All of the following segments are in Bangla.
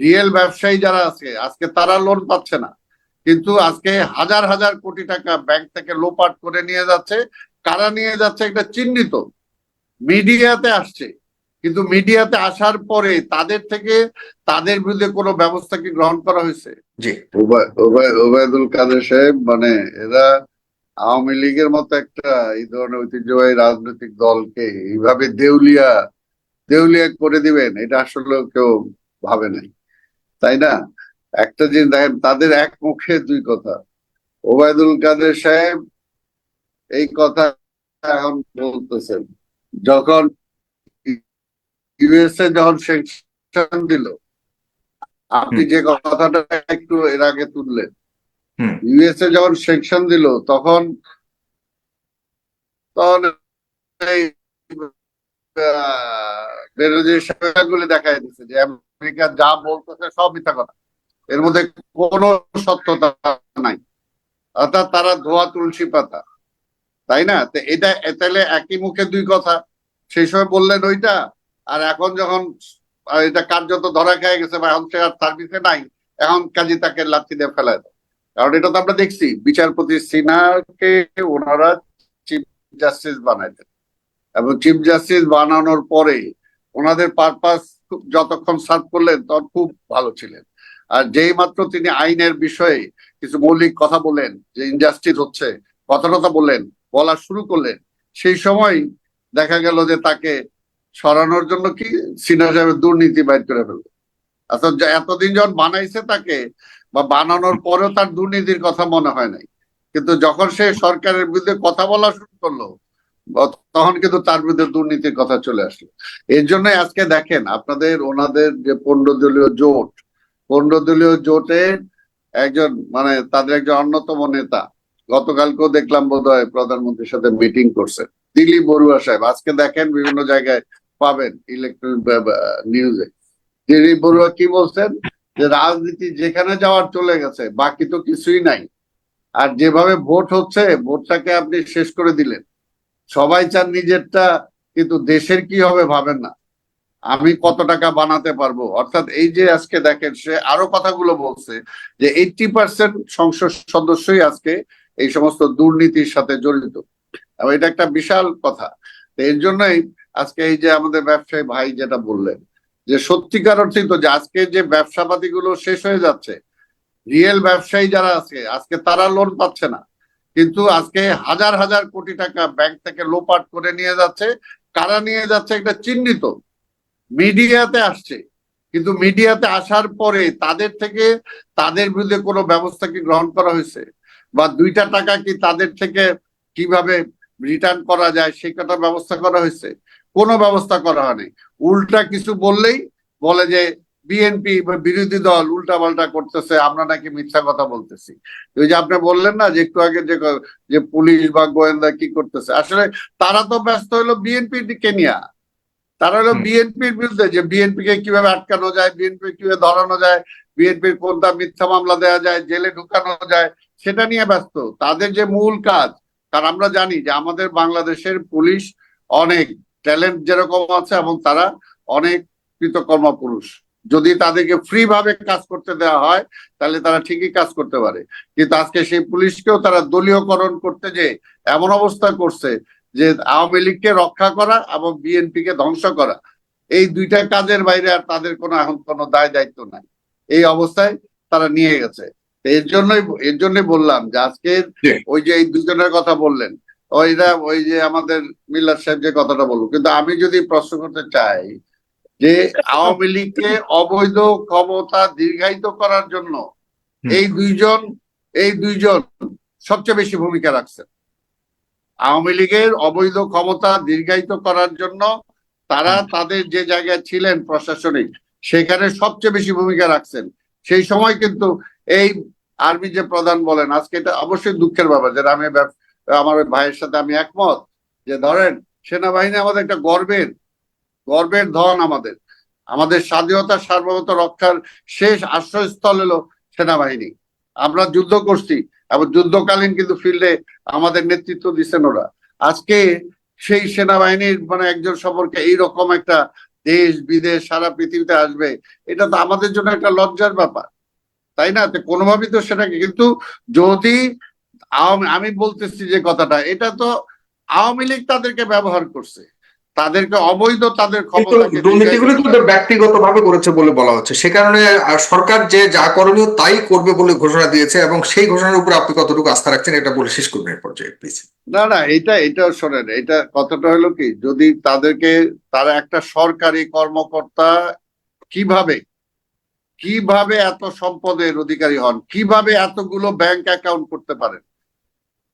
রিয়েল ব্যবসায়ী যারা আছে আজকে তারা লোন পাচ্ছে না। কিন্তু আজকে হাজার হাজার কোটি টাকা ব্যাংক থেকে লোপাট করে নিয়ে যাচ্ছে। কারা নিয়ে যাচ্ছে এটা চিহ্নিত। মিডিয়াতে আসছে। কিন্তু মিডিয়াতে আসার পরে তাদের থেকে তাদের বিরুদ্ধে কোনো ব্যবস্থা কি গ্রহণ করা হয়েছে? জি। ওবায়- ওবায়- ওবায়দুল কাদের সাহেব মানে এরা আওয়ামী লীগের মতো একটা এই ধরনের ঐতিহ্যবাহী রাজনৈতিক দলকে এইভাবে দেউলিয়া দেউলিয়া করে দিবেন এটা আসলে কেউ ভাবে নাই। তাই না? একটা জিনিস দেখেন তাদের এক মুখে দুই কথা। ওবায়দুল কাদের সাহেব এই কথা এখন বলতেছেন। যখন ইউএসএ যখন সেকশন দিল আপনি যে কথাটা একটু এর আগে তুললেন। ইউএসএ যখন সেকশন দিল তখন তখন গুলি দেখা যাচ্ছে যে আমেরিকা যা বলতেছে সব মিথ্যা কথা। এর মধ্যে কোনো সত্যতা নাই। অর্থাৎ তারা ধোয়া তুলসী পাতা। তাই না? এটা তাহলে একই মুখে দুই কথা। সেই সময় বললেন ওইটা, আর এখন যখন এটা কার্যত ধরা খেয়ে গেছে বা এখন সে আর সার্ভিসে নাই, এখন কাজী তাকে লাথি দিয়ে ফেলায় কারণ এটা তো আমরা দেখছি, বিচারপতি সিনহাকে ওনারা চিফ জাস্টিস বানাইতেন। এবং চিফ জাস্টিস বানানোর পরে ওনাদের পারপাস যতক্ষণ সার্ভ করলেন তখন খুব ভালো ছিলেন। আর যেই মাত্র তিনি আইনের বিষয়ে কিছু মৌলিক কথা বলেন যে ইনজাস্টিস হচ্ছে, কথা কথা বললেন, বলা শুরু করলেন, সেই সময় দেখা গেল যে তাকে সরানোর জন্য কি সিনহা সাহেবের দুর্নীতি বাইর করে ফেলল। এতদিন যখন বানাইছে তাকে, বা বানানোর পরেও তার দুর্নীতির কথা মনে হয় নাই। কিন্তু যখন সে সরকারের বিরুদ্ধে কথা বলা শুরু করল তখন কিন্তু তার বিরুদ্ধে দুর্নীতির কথা চলে আসলো। এর জন্য আজকে দেখেন, আপনাদের ওনাদের যে পনেরো দলীয় জোট পনেরো দলীয় জোটের একজন মানে তাদের একজন অন্যতম নেতা, গতকালকেও দেখলাম বোধ হয় প্রধানমন্ত্রীর সাথে মিটিং করছেন দিলীপ বড়ুয়া সাহেব। আজকে দেখেন বিভিন্ন জায়গায় পাবেন ইলেকট্রনিক নিউজে দিলীপ বড়ুয়া কি বলছেন? যে রাজনীতি যেখানে যাওয়ার চলে গেছে, বাকি তো কিছুই নাই। আর যেভাবে ভোট হচ্ছে, ভোটটাকে আপনি শেষ করে দিলেন। সবাই চান নিজেরটা, কিন্তু দেশের কি হবে ভাবেন না। আমি কত টাকা বানাতে পারব? অর্থাৎ এই যে আজকে দেখেন, সে আরও কথাগুলো বলছে যে এইটটি পার্সেন্ট সংসদ সদস্যই আজকে এই সমস্ত দুর্নীতির সাথে জড়িত। এবং এটা একটা বিশাল কথা। এর জন্যই আজকে এই যে আমাদের ব্যবসায়ী ভাই যেটা বললেন, যে সত্যিকার অর্থে তো যে আজকে যে ব্যবসাপাতি গুলো শেষ হয়ে যাচ্ছে, রিয়েল ব্যবসায়ী যারা আছে, আজকে তারা লোন পাচ্ছে না। কিন্তু আজকে হাজার হাজার কোটি টাকা ব্যাংক থেকে লোপাট করে নিয়ে যাচ্ছে, কারা নিয়ে যাচ্ছে এটা চিহ্নিত মিডিয়াতে আসছে। কিন্তু মিডিয়াতে আসার পরে তাদের থেকে, তাদের বিরুদ্ধে কোনো ব্যবস্থা কি গ্রহণ করা হয়েছে? বা দুইটা টাকা কি তাদের থেকে কীভাবে রিটার্ন করা যায় কথা ব্যবস্থা করা হয়েছে? কোনো ব্যবস্থা করা হয়নি। উল্টা কিছু বললেই বলে যে বিএনপি বা বিরোধী দল উল্টা পাল্টা করতেছে আমরা নাকি মিথ্যা কথা বলতেছি। ওই যে আপনি বললেন না যে একটু আগে যে যে পুলিশ বা গোয়েন্দা কি করতেছে আসলে তারা তো ব্যস্ত হলো বিএনপি কে নিয়ে। তারা হলো বিএনপির বিরুদ্ধে যে বিএনপি কে কীভাবে আটকানো যায় বিএনপি কীভাবে ধরানো যায় বিএনপির কোনটা মিথ্যা মামলা দেওয়া যায় জেলে ঢুকানো যায় সেটা নিয়ে ব্যস্ত। তাদের যে মূল কাজ কারণ আমরা জানি যে আমাদের বাংলাদেশের পুলিশ অনেক ট্যালেন্ট যেরকম আছে এবং তারা অনেক কৃতকর্মা পুরুষ যদি তাদেরকে ফ্রি ভাবে কাজ করতে দেওয়া হয় তাহলে তারা ঠিকই কাজ করতে পারে। কিন্তু আজকে সেই পুলিশকেও তারা দলীয়করণ করতে যে এমন অবস্থা করছে যে আওয়ামী লীগকে রক্ষা করা এবং বিএনপি কে ধ্বংস করা এই দুইটা কাজের বাইরে আর তাদের কোনো এখন কোনো দায় দায়িত্ব নাই। এই অবস্থায় তারা নিয়ে গেছে। এর জন্যই এর জন্যই বললাম যে আজকে ওই যে এই দুজনের কথা বললেন ওইটা ওই যে আমাদের মিল্লার সাহেব যে কথাটা বলল। কিন্তু আমি যদি প্রশ্ন করতে চাই যে আওয়ামী লীগকে অবৈধ ক্ষমতা দীর্ঘায়িত করার জন্য এই দুইজন এই দুইজন সবচেয়ে বেশি ভূমিকা রাখছেন। আওয়ামী লীগের অবৈধ ক্ষমতা দীর্ঘায়িত করার জন্য তারা তাদের যে জায়গায় ছিলেন প্রশাসনিক সেখানে সবচেয়ে বেশি ভূমিকা রাখছেন। সেই সময় কিন্তু এই আর্মি যে প্রধান বলেন আজকে এটা অবশ্যই দুঃখের ব্যাপার যেটা আমি আমার ভাইয়ের সাথে আমি একমত যে ধরেন সেনাবাহিনী আমাদের একটা গর্বের গর্বের ধন আমাদের। আমাদের স্বাধীনতা, সার্বভৌমত্ব রক্ষার শেষ আশ্রয়স্থল হলো সেনাবাহিনী। আমরা যুদ্ধ করছি এবং যুদ্ধকালীন কিন্তু ফিল্ডে আমাদের নেতৃত্ব দিচ্ছেন ওরা। আজকে সেই সেনাবাহিনীর মানে একজন সম্পর্কে এইরকম একটা দেশ, বিদেশ, সারা পৃথিবীতে আসবে, এটা তো আমাদের জন্য একটা লজ্জার ব্যাপার। তাই না? কোনোভাবেই তো সেটাকে কিন্তু যদি আমি বলতেছি যে কথাটা, এটা তো আওয়ামী লীগ তাদেরকে ব্যবহার করছে। তাদেরকে অবৈধ তাদের কিন্তু দুর্নীতিগুলো তো ওদের ব্যক্তিগতভাবে করেছে বলে বলা হচ্ছে। সে কারণে সরকার যে যা করণীয় তাই করবে বলে ঘোষণা দিয়েছে এবং সেই ঘোষণার উপর আপনি কতটুকু আস্থা রাখছেন এটা বলে শেষ করবেন পর্যায়ে প্লিজ না না এটা এটা শোনেন এটা কথাটা হলো কি যদি তাদেরকে তারা একটা সরকারি কর্মকর্তা কীভাবে কীভাবে এত সম্পদের অধিকারী হন কীভাবে এতগুলো ব্যাংক অ্যাকাউন্ট করতে পারেন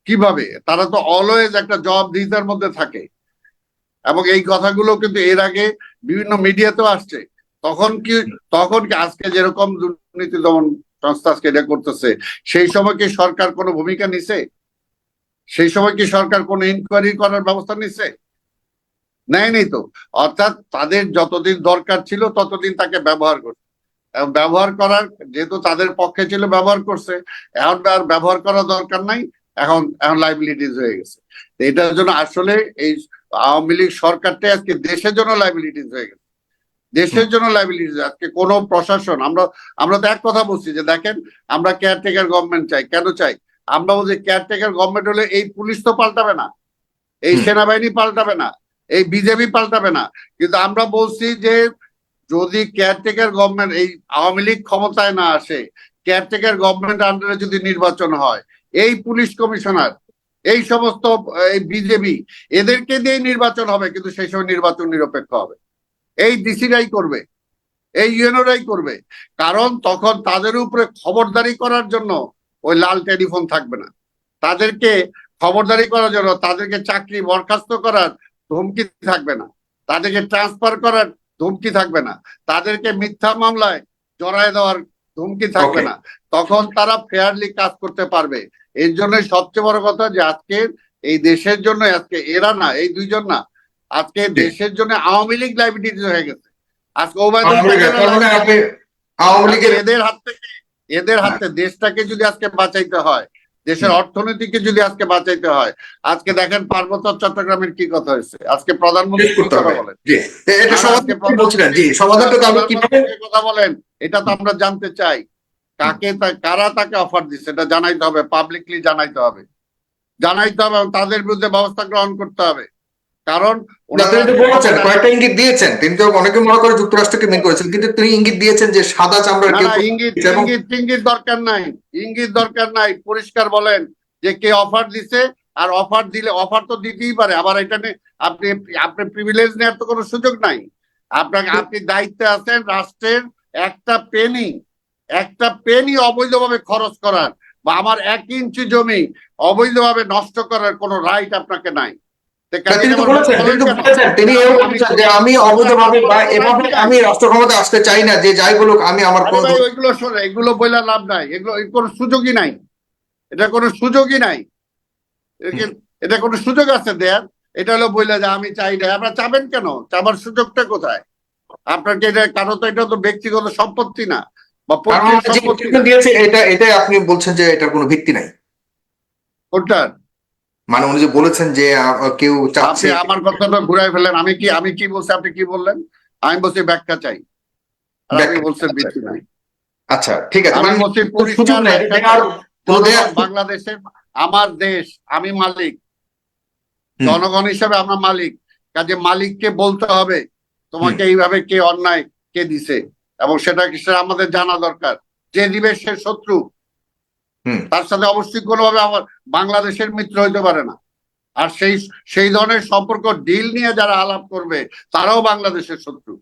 কীভাবে? তারা তো অলওয়েজ একটা জব জবাবদিহিতার মধ্যে থাকে। এবং এই কথাগুলো কিন্তু এর আগে বিভিন্ন মিডিয়াতেও আসছে। তখন কি তখন কি আজকে যেরকম দুর্নীতি দমন সংস্থা আজকে এটা করতেছে, সেই সময় কি সরকার কোনো ভূমিকা নিছে? সেই সময় কি সরকার কোনো ইনকোয়ারি করার ব্যবস্থা নিচ্ছে নেয়নি তো। অর্থাৎ তাদের যতদিন দরকার ছিল ততদিন তাকে ব্যবহার করছে এবং ব্যবহার করার, যেহেতু তাদের পক্ষে ছিল ব্যবহার করছে, এখন আর ব্যবহার করা দরকার নাই, এখন এখন লাইবিলিটিস হয়ে গেছে। এটার জন্য আসলে এই আওয়ামী লীগ সরকারটাই আজকে দেশের জন্য লাইবিলিটিস হয়ে গেছে। দেশের জন্য লাইবিলিটিস আজকে কোনো প্রশাসন আমরা আমরা তো এক কথা বলছি যে দেখেন আমরা কেয়ারটেকার গভর্নমেন্ট চাই। কেন চাই? আমরা বলছি কেয়ারটেকার গভর্নমেন্ট হলে এই পুলিশ তো পাল্টাবে না এই সেনাবাহিনী পাল্টাবে না এই বিজেপি পাল্টাবে না। কিন্তু আমরা বলছি যে যদি কেয়ারটেকার গভর্নমেন্ট এই আওয়ামী লীগ ক্ষমতায় না আসে কেয়ারটেকার গভর্নমেন্ট আন্ডারে যদি নির্বাচন হয় এই পুলিশ কমিশনার এই সমস্ত বিজেপি, এদেরকে দিয়ে নির্বাচন হবে, কিন্তু সেই সময় নির্বাচন নিরপেক্ষ হবে। এই ডিসিরাই করবে, এই ইউএনওরাই করবে। কারণ তখন তাদের উপরে খবরদারি করার জন্য ওই লাল টেলিফোন থাকবে না। তাদেরকে খবরদারি করার জন্য, তাদেরকে চাকরি বরখাস্ত করার ধমকি থাকবে না। তাদেরকে ট্রান্সফার করার ধমকি থাকবে না। তাদেরকে মিথ্যা মামলায় জড়ায় দেওয়ার ধমকি থাকবে না। তখন তারা ফেয়ারলি কাজ করতে পারবে। এর জন্য সবচেয়ে বড় কথা যে আজকে এই দেশের জন্য আজকে এরা না এই দুইজন না আজকে দেশের জন্য আওয়ামী লীগ লাইবিলিটি হয়ে গেছে। আজকে আওয়ামী লীগের- এদের হাত থেকে এদের হাতে দেশটাকে যদি আজকে বাঁচাইতে হয় দেশের অর্থনীতিকে যদি আজকে বাঁচাইতে হয় আজকে দেখেন পার্বত্য চট্টগ্রামের কি কথা হয়েছে। আজকে প্রধানমন্ত্রী কথা বলেন? কথা বলেন? এটা তো আমরা জানতে চাই। কাকে কারা তাকে অফার দিচ্ছে? এটা জানাইতে হবে পাবলিকলি জানাইতে হবে। জানাইতে হবে এবং তাদের বিরুদ্ধে ব্যবস্থা গ্রহণ করতে হবে। কারণ বলেছেন কয়েকটা ইঙ্গিত দিয়েছেন। তিনি তো অনেকে মনে করে যুক্তরাষ্ট্রকে মিন করেছেন কিন্তু তিনি ইঙ্গিত দিয়েছেন যে সাদা চামড়ার ইঙ্গিত ইঙ্গিত ইঙ্গিত দরকার নাই। ইঙ্গিত দরকার নাই। পরিষ্কার বলেন যে কে অফার দিছে আর অফার দিলে অফার তো দিতেই পারে। আবার এটা নিয়ে আপনি আপনি প্রিভিলেজ নেওয়ার তো কোনো সুযোগ নাই। আপনাকে আপনি দায়িত্বে আছেন রাষ্ট্রের একটা পেনি একটা পেনি অবৈধভাবে খরচ করার বা আমার এক ইঞ্চি জমি অবৈধভাবে নষ্ট করার কোনো রাইট আপনাকে নাই। আমি- বলেছেন যে আমি অবৈধভাবে বা এভাবে আমি রাষ্ট্র ক্ষমতা আসতে চাই না যে যাই বলুক আমি আমার শোনে এগুলো বইলা লাভ নাই এগুলো কোনো সুযোগই নাই। এটা কোনো সুযোগই নাই। এটা এটা কোনো সুযোগ আছে দেয়ার। এটা হলো বইলা যে আমি চাই না। আপনারা চাবেন কেন? চাবার সুযোগটা কোথায়? আপনার এটা কারও তো এটা তো ব্যক্তিগত সম্পত্তি না বা দিয়েছে এটা এটাই আপনি বলছেন যে এটার কোনো ভিত্তি নাই। কোনটার মানে উনি যে বলেছেন যে কেউ চাচ্ছে আমার কথাটা ঘুরাই ফেলেন আমি কি আমি কি বলছি আপনি কি বললেন? আমি বলছি ব্যাখ্যা চাই। আপনি বলছেন আচ্ছা। ভিত্তি নাই। আচ্ছা ঠিক আছে আমি মানে বলছি বাংলাদেশের আমার দেশ আমি মালিক। জনগণ হিসাবে আমরা মালিক। কাজে মালিককে বলতে হবে। তোমাকে এইভাবে কে অন্যায় কে দিছে? এবং সেটা আমাদের জানা দরকার। যে দিবে সে শত্রু। তার সাথে অবশ্যই কোনোভাবে আমার বাংলাদেশের মিত্র হইতে পারে না। আর সেই সেই ধরনের সম্পর্ক ডিল নিয়ে যারা আলাপ করবে তারাও বাংলাদেশের শত্রু।